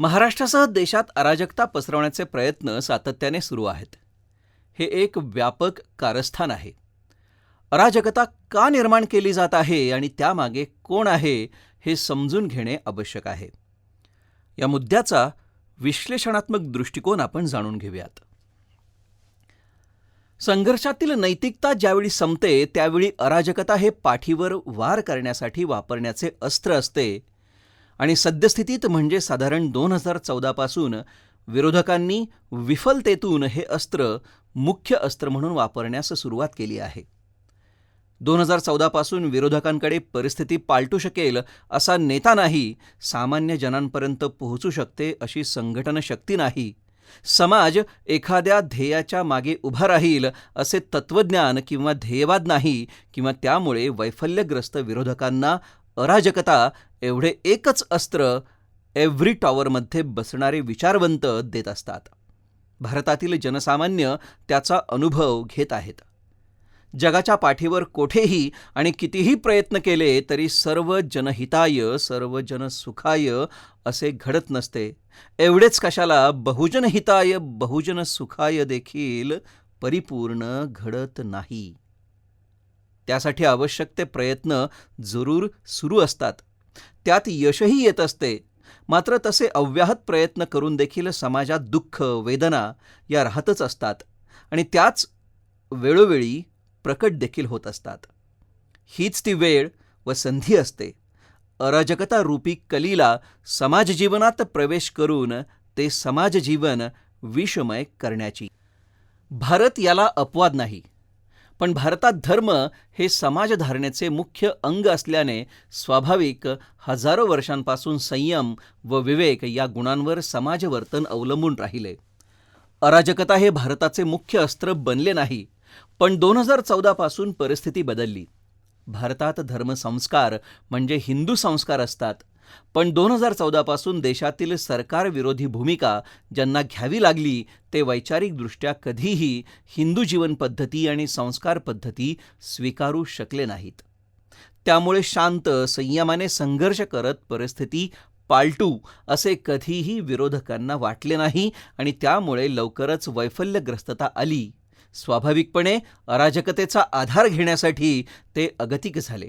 महाराष्ट्रासह देशात अराजकता पसरवण्याचे प्रयत्न सातत्याने सुरू आहेत. हे एक व्यापक कारस्थान आहे. अराजकता का निर्माण केली जात आहे आणि त्यामागे कोण आहे हे समजून घेणे आवश्यक आहे. या मुद्द्याचा विश्लेषणात्मक दृष्टिकोन आपण जाणून घेऊयात. संघर्षातील नैतिकता ज्यावेळी संपते त्यावेळी अराजकता हे पाठीवर वार करण्यासाठी वापरण्याचे अस्त्र असते आणि सद्यस्थितीत म्हणजे साधारण दोन हजार चौदापासून विरोधकांनी विफलतेतून हे अस्त्र मुख्य अस्त्र म्हणून वापरण्यास सुरुवात केली आहे. दोन हजार चौदापासून विरोधकांकडे परिस्थिती पालटू शकेल असा नेता नाही सामान्य जनांपर्यंत पोहोचू शकते अशी संघटन शक्ती नाही. समाज एखाद्या ध्येयाच्या मागे उभा राहील असे तत्वज्ञान किंवा ध्येयवाद नाही किंवा त्यामुळे वैफल्यग्रस्त विरोधकांना अराजकता एवढे एकच अस्त्र एव्हरी टॉवरमध्ये बसणारे विचारवंत देत असतात. भारतातील जनसामान्य त्याचा अनुभव घेत आहेत. जगाच्या पाठीवर कोठेही आणि कितीही प्रयत्न केले तरी सर्व जनहिताय सर्व जनसुखाय असे घडत नसते. एवढेच कशाला बहुजनहिताय बहुजनसुखाय बहुजन सुखाय देखील परिपूर्ण घडत नाही. त्यासाठी आवश्यक ते प्रयत्न जरूर सुरू असतात. त्यात यशही येत असते. मात्र तसे अव्याहत प्रयत्न करून देखील समाजात दुःख वेदना या राहतच असतात आणि त्याच वेळोवेळी प्रकट देखील होत असतात. हीच ती वेळ व संधी असते. अराजकता रूपी कलीला समाजजीवनात प्रवेश करून ते समाजजीवन विषमय करण्याची. भारत याला अपवाद नाही. पण भारतात धर्म हे समाजधारणेचे मुख्य अंग असल्याने स्वाभाविक हजारो वर्षांपासून संयम व विवेक या गुणांवर समाजवर्तन अवलंबून राहिले. अराजकता हे भारताचे मुख्य अस्त्र बनले नाही पण दोन हजार चौदापासून परिस्थिती बदलली. भारतात धर्मसंस्कार म्हणजे हिंदू संस्कार असतात. पण दोन हजार चौदापासून देशातील सरकारविरोधी भूमिका ज्यांना घ्यावी लागली ते वैचारिकदृष्ट्या कधीही हिंदू जीवन पद्धती आणि संस्कार पद्धती स्वीकारू शकले नाहीत. त्यामुळे शांत संयमाने संघर्ष करत परिस्थिती पालटू असे कधीही विरोधकांना वाटले नाही आणि त्यामुळे लवकरच वैफल्यग्रस्तता आली. स्वाभाविकपणे अराजकतेचा आधार घेण्यासाठी ते अगतिक झाले.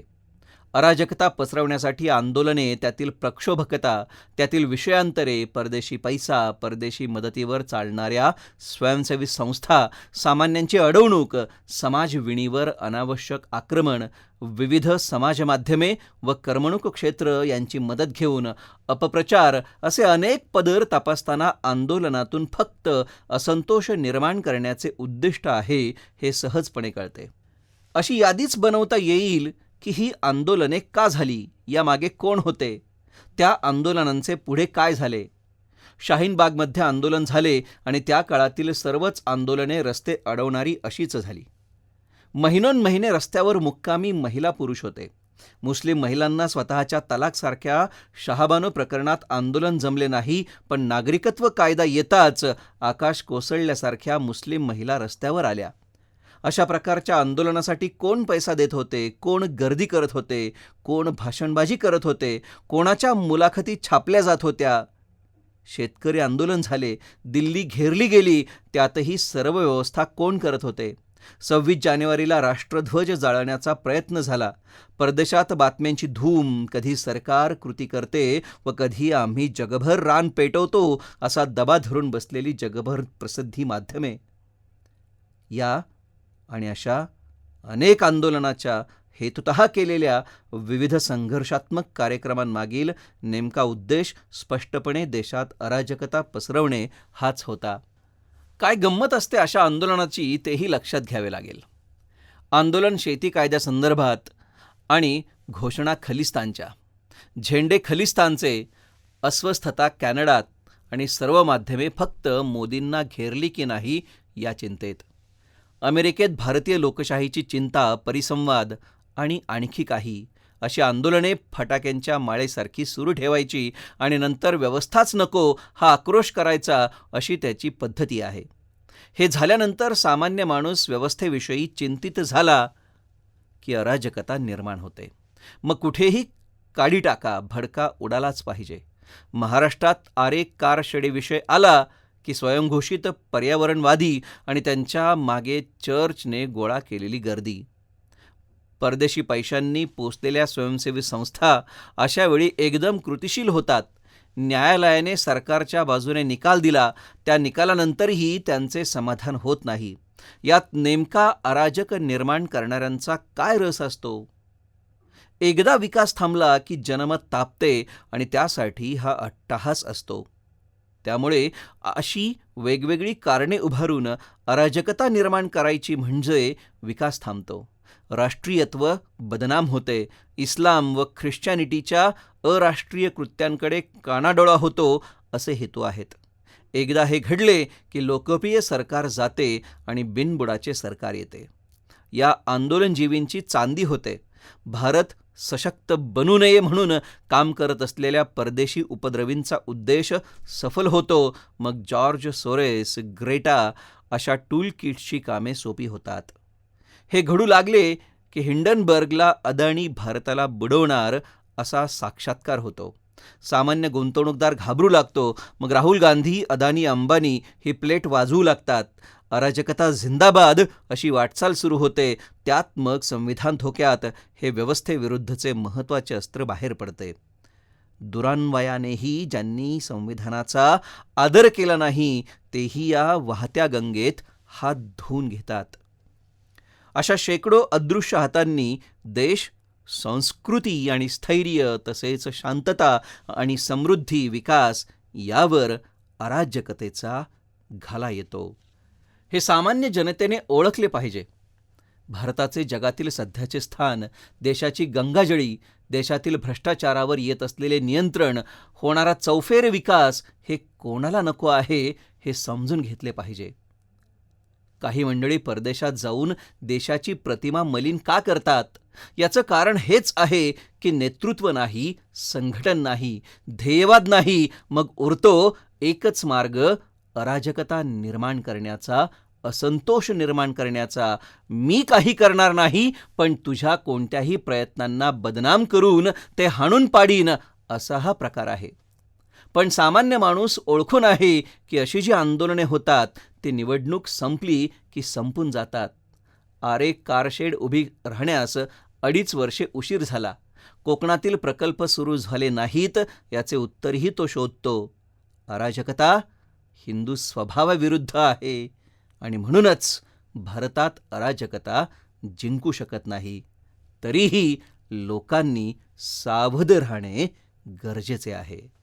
अराजकता पसरवण्यासाठी आंदोलने त्यातील प्रक्षोभकता त्यातील विषयांतरे परदेशी पैसा परदेशी मदतीवर चालणाऱ्या स्वयंसेवी संस्था सामान्यांची अडवणूक समाजविणीवर अनावश्यक आक्रमण विविध समाजमाध्यमे व करमणूक क्षेत्र यांची मदत घेऊन अपप्रचार असे अनेक पदर तपासताना आंदोलनातून फक्त असंतोष निर्माण करण्याचे उद्दिष्ट आहे हे सहजपणे कळते. अशी यादीच बनवता येईल की ही आंदोलने का झाली यामागे कोण होते? त्या आंदोलनांचे पुढे काय झाले? शाहीनबागमध्ये आंदोलन झाले आणि त्या काळातील सर्वच आंदोलने रस्ते अडवणारी अशीच झाली. महिनोन रस्त्यावर मुक्कामी महिला पुरुष होते. मुस्लिम महिलांना स्वतःच्या तलाकसारख्या शहाबानो प्रकरणात आंदोलन जमले नाही पण नागरिकत्व कायदा येताच आकाश कोसळल्यासारख्या मुस्लिम महिला रस्त्यावर आल्या. अशा प्रकारच्या आंदोलनासाठी कोण पैसा देत होते? कोण गर्दी करत होते? कोण भाषणबाजी करत होते? कोणाच्या मुलाखती छापल्या जात होत्या? शेतकरी आंदोलन झाले दिल्ली घेरली गेली त्यातही सर्व व्यवस्था कोण करत होते? सव्वीस जानेवारीला राष्ट्रध्वज जाळण्याचा प्रयत्न झाला. परदेशात बातम्यांची धूम कधी सरकार कृती करते व कधी आम्ही जगभर रान पेटवतो असा दबा धरून बसलेली जगभर प्रसिद्धी माध्यमे. या आणि अशा अनेक आंदोलनाच्या हेतुत केलेल्या विविध संघर्षात्मक कार्यक्रमांमागील नेमका उद्देश स्पष्टपणे देशात अराजकता पसरवणे हाच होता. काय गंमत असते अशा आंदोलनाची तेही लक्षात घ्यावे लागेल. आंदोलन शेती कायद्यासंदर्भात आणि घोषणा खलिस्तानच्या. झेंडे खलिस्तानचे अस्वस्थता कॅनडात आणि सर्व माध्यमे फक्त मोदींना घेरली की नाही या चिंतेत. अमेरिकेत भारतीय लोकशाहीची चिंता परिसंवाद आणि आणखी काही. अशी आंदोलने फटाक्यांच्या माळेसारखी सुरू ठेवायची आणि नंतर व्यवस्थाच नको हा आक्रोश करायचा अशी त्याची पद्धती आहे. हे झाल्यानंतर सामान्य माणूस व्यवस्थेविषयी चिंतित झाला की अराजकता निर्माण होते. मग कुठेही काडी टाका भडका उडालाच पाहिजे. महाराष्ट्रात आरे कारशेडी विषय आला की स्वयंघोषित पर्यावरणवादी आणि त्यांच्या मागे चर्चने गोळा केलेली गर्दी. परदेशी पैशांनी पोचलेल्या स्वयंसेवी संस्था अशावेळी एकदम कृतिशील होतात. न्यायालयाने सरकारच्या बाजूने निकाल दिला त्या निकालानंतरही त्यांचे समाधान होत नाही. यात नेमका अराजक निर्माण करणाऱ्यांचा काय रस असतो? एकदा विकास थांबला की जनमत तापते आणि त्यासाठी हा अट्टाहास असतो. त्यामुळे अशी वेगवेगळी कारणे उभारून अराजकता निर्माण करायची म्हणजे विकास थांबतो. राष्ट्रीयत्व बदनाम होते. इस्लाम व ख्रिश्चॅनिटीच्या अराष्ट्रीय कृत्यांकडे कानाडोळा होतो असे हेतू आहेत. एकदा हे घडले की लोकप्रिय सरकार जाते आणि बिनबुडाचे सरकार येते. या आंदोलनजीवींची चांदी होते. भारत सशक्त बनू नये म्हणून काम करत असलेल्या परदेशी उपद्रवींचा उद्देश सफल होतो. मग जॉर्ज सोरेस ग्रेटा अशा टूल किट्सची कामे सोपी होतात. हे घडू लागले की हिंडनबर्गला अदाणी भारताला बुडवणार असा साक्षात्कार होतो. सामान्य गुंतवणूकदार घाबरू लागतो. मग राहुल गांधी अदानी अंबानी ही प्लेट वाजवू लागतात. अराजकता झिंदाबाद अशी वाटचाल सुरू होते. त्यात मग संविधान धोक्यात. हे व्यवस्थेविरुद्धचे महत्त्वाचे अस्त्र बाहेर पडते. दुरान्वयानेही ज्यांनी संविधानाचा आदर केला नाही तेही या वाहत्या गंगेत हात धुवून घेतात. अशा शेकडो अदृश्य हातांनी देश संस्कृती आणि स्थैर्य तसेच शांतता आणि समृद्धी विकास यावर अराजकतेचा घाला येतो. हे सामान्य जनतेने ओळखले पाहिजे. भारताचे जगातील सध्याचे स्थान देशाची गंगाजळी देशातील भ्रष्टाचारावर येत असलेले नियंत्रण होणारा चौफेर विकास हे कोणाला नको आहे हे समजून घेतले पाहिजे. काही मंडळी परदेशात जाऊन देशाची प्रतिमा मलिन का करतात? याचं कारण हेच आहे की नेतृत्व नाही संघटन नाही ध्येयवाद नाही मग उरतो एकच मार्ग अराजकता निर्माण करण्याचा असंतोष निर्माण करण्याचा. मी काही करणार नाही पण तुझ्या कोणत्याही प्रयत्नांना बदनाम करून ते हाणून पाडीन असा हा प्रकार आहे. पण सामान्य माणूस ओळखून आहे की अशी जी आंदोलने होतात ती निवडणूक संपली की संपून जातात. आरे कारशेड उभी राहण्यास अडीच वर्षे उशीर झाला. कोकणातील प्रकल्प सुरू झाले नाहीत याचे उत्तरही तो शोधतो. अराजकता हिंदू स्वभावाविरुद्ध आहे आणि म्हणूनच भारतात अराजकता जिंकू शकत नाही. तरीही लोकांनी सावध राहणे गरजेचे आहे.